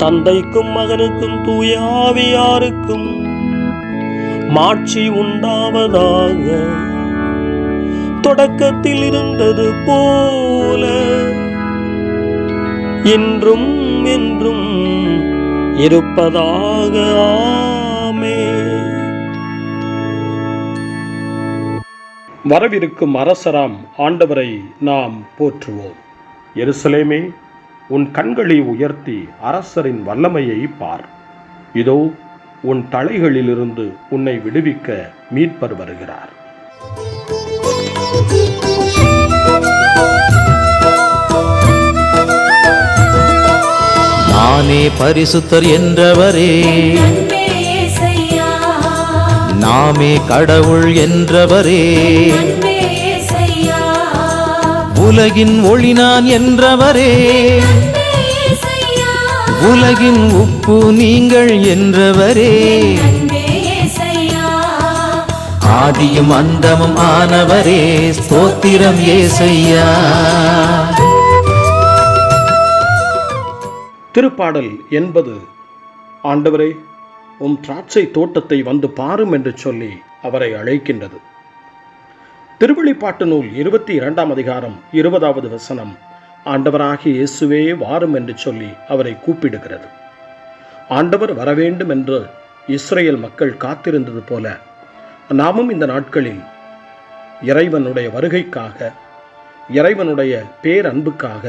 தந்தைக்கும் மகனுக்கும் தூயாவியாருக்கும் மாட்சி உண்டாவதாக. தொடக்கத்தில் இருந்தது போல இன்றும் என்றும் இருப்பதாக. ஆமே வரவிருக்கும் அரசராம் ஆண்டவரை நாம் போற்றுவோம். எருசலேமே உன் கண்களை உயர்த்தி அரசரின் வல்லமையை பார். இதோ உன் தலைகளிலிருந்து உன்னை விடுவிக்க மீட்பர் வருகிறார். நானே பரிசுத்தர் என்றவரே. நாமே கடவுள் என்றவரே. உலகின் ஒளி நான் என்றவரே. உலகின் உப்பு நீங்கள் என்றவரே. ஆதியும் அந்தமும் ஆனவரே. ஸ்தோத்திரம் ஏசையா. திருப்பாடல் என்பது ஆண்டவரே உம் திராட்சை தோட்டத்தை வந்து பாரும் என்று சொல்லி அவரை அழைக்கின்றது. திருவெளிப்பாட்டு நூல் இருபத்தி இரண்டாம் அதிகாரம் இருபதாவது வசனம். ஆண்டவராகிய இயேசுவே வாரும் என்று சொல்லி அவரை கூப்பிடுகிறது. ஆண்டவர் வரவேண்டும் என்று இஸ்ரேல் மக்கள் காத்திருந்தது போல நாமும் இந்த நாட்களில் இறைவனுடைய வருகைக்காக இறைவனுடைய பேரன்புக்காக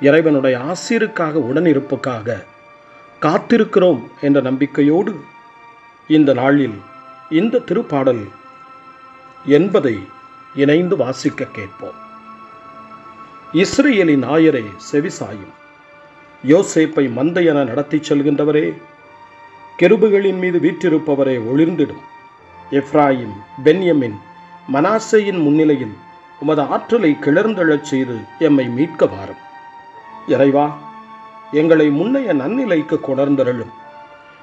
இறைவனுடைய ஆசிருக்காக உடனிருப்புக்காக காத்திருக்கிறோம் என்ற நம்பிக்கையோடு இந்த நாளில் இந்த திருப்பாடல் என்பதை இணைந்து வாசிக்க கேட்போம். இஸ்ரேலின் ஆயரே செவிசாயும் யோசேப்பை மந்தையென நடத்திச் செல்கின்றவரே கெருபுகளின் மீது வீற்றிருப்பவரே ஒளிர்ந்திடும். எஃப்ராயிம் பென்யமின் மனாசையின் முன்னிலையில் உமது ஆற்றலை கிளர்ந்தெழச் செய்து எம்மை மீட்க வாரும். இறைவா எங்களை முன்னைய நன்னிலைக்கு கொணர்ந்தருளும்.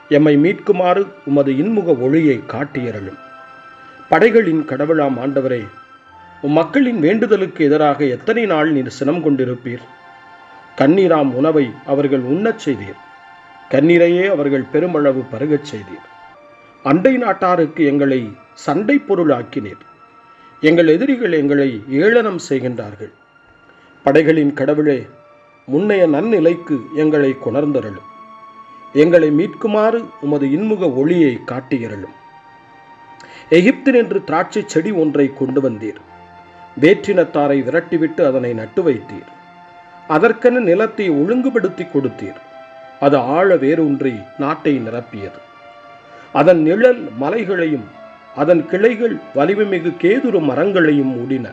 எம்மை மீட்குமாறு உமது இன்முக ஒளியை காட்டியருளும். படைகளின் கடவுளாம் ஆண்டவரே உம் மக்களின் வேண்டுதலுக்கு எதிராக எத்தனை நாள் நீர் சினம் கொண்டிருப்பீர்? கண்ணீராம் உணவை அவர்கள் உண்ணச் செய்தீர். கண்ணீரையே அவர்கள் பெருமளவு பருகச் செய்தீர். அண்டை நாட்டாருக்கு எங்களை சண்டை பொருளாக்கினீர். எங்கள் எதிரிகள் எங்களை ஏளனம் செய்கின்றார்கள். படைகளின் கடவுளே முன்னைய நன்னிலைக்கு எங்களை கொணர்ந்தருளும். எங்களை மீட்குமாறு உமது இன்முக ஒளியை காட்டியருளும். எகிப்தினின்று திராட்சை செடி ஒன்றை கொண்டு வந்தீர். வேற்றினத்தாரை விரட்டிவிட்டு அதனை நட்டு வைத்தீர். அதற்கென நிலத்தை ஒழுங்குபடுத்தி கொடுத்தீர். அது ஆழ வேரூன்றி நாட்டை நிரப்பியது. அதன் நிழல் மலைகளையும் அதன் கிளைகள் வலிமைமிகு கேதுரு மரங்களையும் மூடின.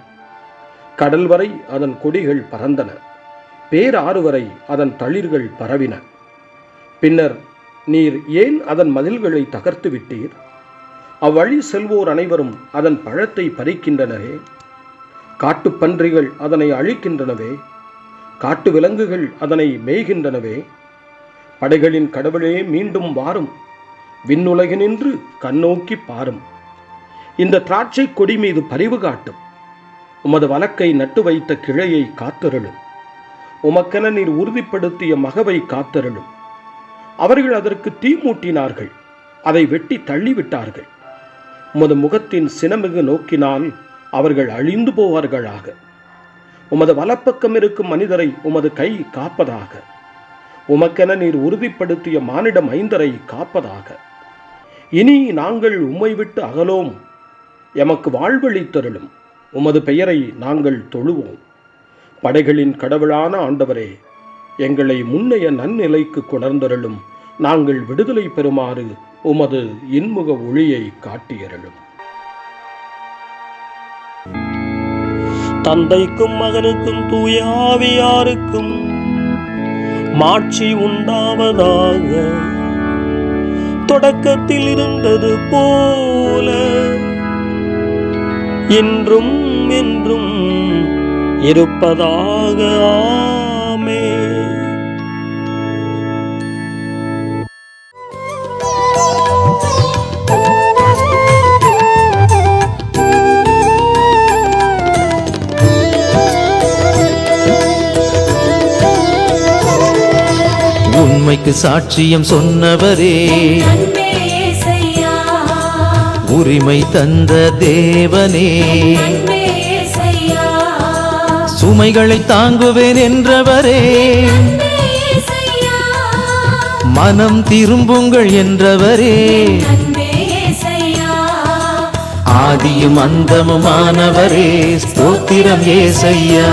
கடல் வரை அதன் கொடிகள் பறந்தன. பேராறு வரை அதன் தளிர்கள் பரவின. பின்னர் நீர் ஏன் அதன் மதில்களை தகர்த்து விட்டீர்? அவ்வழி செல்வோர் அனைவரும் அதன் பழத்தை பறிக்கின்றனரே. காட்டுப்பன்றிகள் அதனை அழிக்கின்றனவே. காட்டு விலங்குகள் அதனை மேய்கின்றனவே. படைகளின் கடவுளே மீண்டும் வாரும். விண்ணுலகினின்று கண்ணோக்கி பாரும். இந்த திராட்சை கொடி மீது பரிவு காட்டும். உமது வழக்கை நட்டு வைத்த கிளையை காத்தருளும். உமக்கென நீர் உறுதிப்படுத்திய மகவை காத்தருளும். அவர்கள் அதற்கு தீ மூட்டினார்கள். அதை வெட்டி தள்ளிவிட்டார்கள். உமது முகத்தின் சினமிகு நோக்கினால் அவர்கள் அழிந்து போவார்களாக. உமது வலப்பக்கம் இருக்கும் மனிதரை உமது கை காப்பதாக. உமக்கென நீர் உறுதிப்படுத்திய மானிட மைந்தரை காப்பதாக. இனி நாங்கள் உம்மை விட்டு அகலோம். எமக்கு வாழ்வழித்தருளும் உமது பெயரை நாங்கள் தொழுவோம். படைகளின் கடவுளான ஆண்டவரே எங்களை முன்னைய நன்னிலைக்கு கொணர்ந்தருளும். நாங்கள் விடுதலை பெறுமாறு உமது இன்முக ஒளியை காட்டியருளும். தந்தைக்கும் மகனுக்கும் தூயாவியாருக்கும் மாட்சி உண்டாவதாக. தொடக்கத்தில் இருந்தது போல என்றும் என்றும் இருப்பதாக. ஆமே உண்மைக்கு சாட்சியம் சொன்னவரே. உரிமை தந்த தேவனே. சுமைகளை தாங்குவேன் என்றவரே. மனம் திரும்புங்கள் என்றவரே. ஆதியும் அந்தமுமானவரே. ஸ்தோத்திரம் ஏசையா.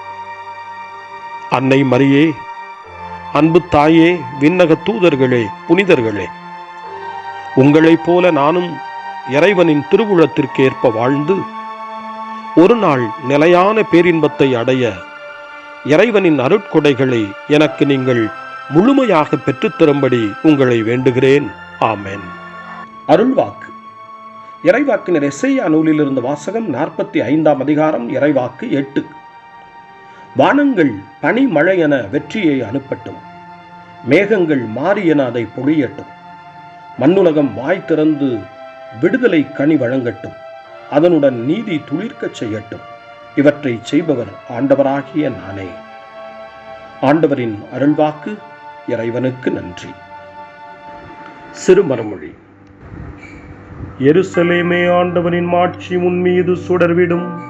அன்னை மரியே அன்பு தாயே விண்ணக தூதர்களே புனிதர்களே. உங்களைப் போல நானும் இறைவனின் திருவுளத்திற்கேற்ப வாழ்ந்து ஒரு நாள் நிலையான பேரின்பத்தை அடைய இறைவனின் அருட்கொடைகளை எனக்கு நீங்கள் முழுமையாக பெற்றுத்தரும்படி உங்களை வேண்டுகிறேன். ஆமேன். அருள்வாக்கு. இறைவாக்கினர் எஸ்ஐயா நூலிலிருந்து வாசகம் நாற்பத்தி ஐந்தாம் அதிகாரம் இறைவாக்கு எட்டு. வானங்கள் பனிமழை என வெற்றியை அனுப்பட்டும். மேகங்கள் மாறி என அதை பொழியட்டும். மண்ணுலகம் வாய் திறந்து விடுதலை கனி வழங்கட்டும். அதனுடன் நீதி துளிர்க்கச் செய்யட்டும். இவற்றை செய்பவர் ஆண்டவராகிய நானே. ஆண்டவரின் அருள்வாக்கு இறைவனுக்கு நன்றி. சிறுமரமொழி எருசலேமே ஆண்டவனின் மாட்சி உன் மீது சுடர்விடும்.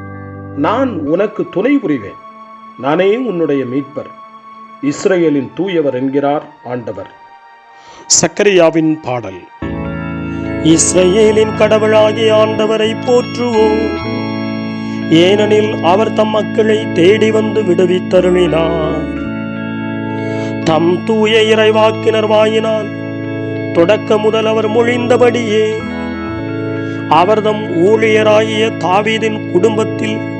நான் உனக்கு துணை புரிவேன். நானே உன்னுடைய மீட்பர். இஸ்ரேலின் தூயவர் என்கிறார் ஆண்டவர். சக்கரியாவின் பாடல். இஸ்ரேலின் கடவுளாகிய ஆண்டவரை போற்றுவோம். ஏனெனில் அவர் தம் மக்களை தேடி வந்து விடுவித்தருளினார். தம் தூய இறைவாக்கினர் வாயினால் தொடக்க முதல் அவர் மொழிந்தபடியே அவர்தம் ஊழியராகிய தாவீதின் குடும்பத்தில்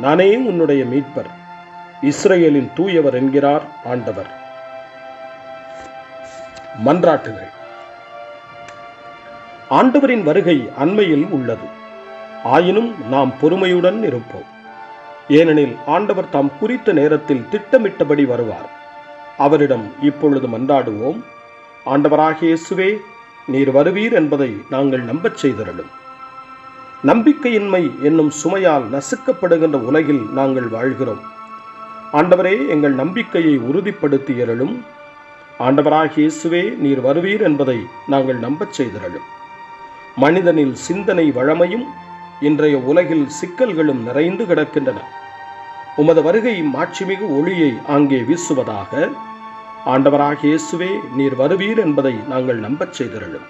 நானே உன்னுடைய மீட்பர். இஸ்ரேலின் தூயவர் என்கிறார் ஆண்டவர். மன்றாட்டுகள் ஆண்டவரின் வருகை அண்மையில் உள்ளது. ஆயினும் நாம் பொறுமையுடன் இருப்போம். ஏனெனில் ஆண்டவர் தாம் குறித்த நேரத்தில் திட்டமிட்டபடி வருவார். அவரிடம் இப்பொழுது மன்றாடுவோம். ஆண்டவராகிய இயேசுவே நீர் வருவீர் என்பதை நாங்கள் நம்பச் செய்திருளும் நம்பிக்கையின்மை என்னும் சுமையால் நசுக்கப்படுகின்ற உலகில் நாங்கள் வாழ்கிறோம். ஆண்டவரே எங்கள் நம்பிக்கையை உறுதிப்படுத்தியருளும் ஆண்டவராக இயேசுவே நீர் வருவீர் என்பதை நாங்கள் நம்பச் செய்திரலும் மனிதனில் சிந்தனை வழமையும் இன்றைய உலகில் சிக்கல்களும் நிறைந்து கிடக்கின்றன. உமது வருகை மாட்சிமிகு ஒளியை அங்கே வீசுவதாக. ஆண்டவராக இயேசுவே நீர் வருவீர் என்பதை நாங்கள் நம்பச் செய்திரலும்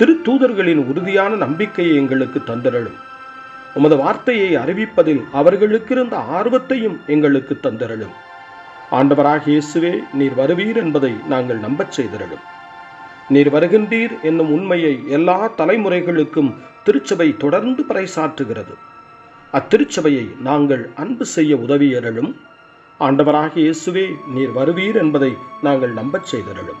திருத்தூதர்களின் உறுதியான நம்பிக்கையை எங்களுக்கு தந்திரலும் உமது வார்த்தையை அறிவிப்பதில் அவர்களுக்கு இருந்த ஆர்வத்தையும் எங்களுக்கு தந்திரலும் ஆண்டவராக இயேசுவே நீர் வருவீர் என்பதை நாங்கள் நம்பச் செய்திரலும் நீர் வருகின்றீர் என்னும் உண்மையை எல்லா தலைமுறைகளுக்கும் திருச்சபை தொடர்ந்து பறைசாற்றுகிறது. அத்திருச்சபையை நாங்கள் அன்பு செய்ய உதவியரலும் ஆண்டவராக இயேசுவே நீர் வருவீர் என்பதை நாங்கள் நம்பச் செய்திரலும்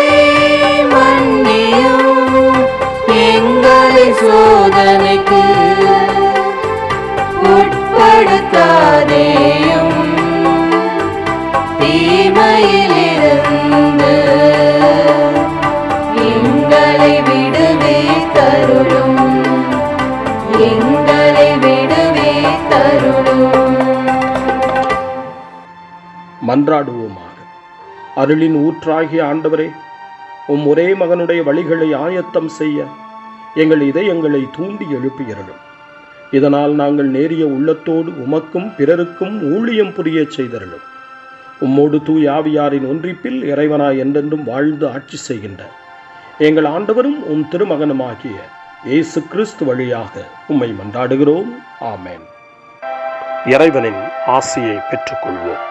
மன்றாடுவோமாக. அருளின் ஊற்றாகிய ஆண்டவரே உம் ஒரே மகனுடைய வழிகளை ஆயத்தம் செய்ய எங்கள் இதயங்களை தூண்டி எழுப்பியருளும். இதனால் நாங்கள் நேரிய உள்ளத்தோடு உமக்கும் பிறருக்கும் ஊழியம் புரியச் செய்தருளும். உம்மோடு தூயாவியாரின் ஒன்றிப்பில் இறைவனாய் என்றென்றும் வாழ்ந்து ஆட்சி செய்கின்ற எங்கள் ஆண்டவரும் உம் திருமகனுமாகிய இயேசு கிறிஸ்து வழியாக உம்மை மன்றாடுகிறோம். ஆமேன். இறைவனின் ஆசியை பெற்றுக்கொள்வோம்.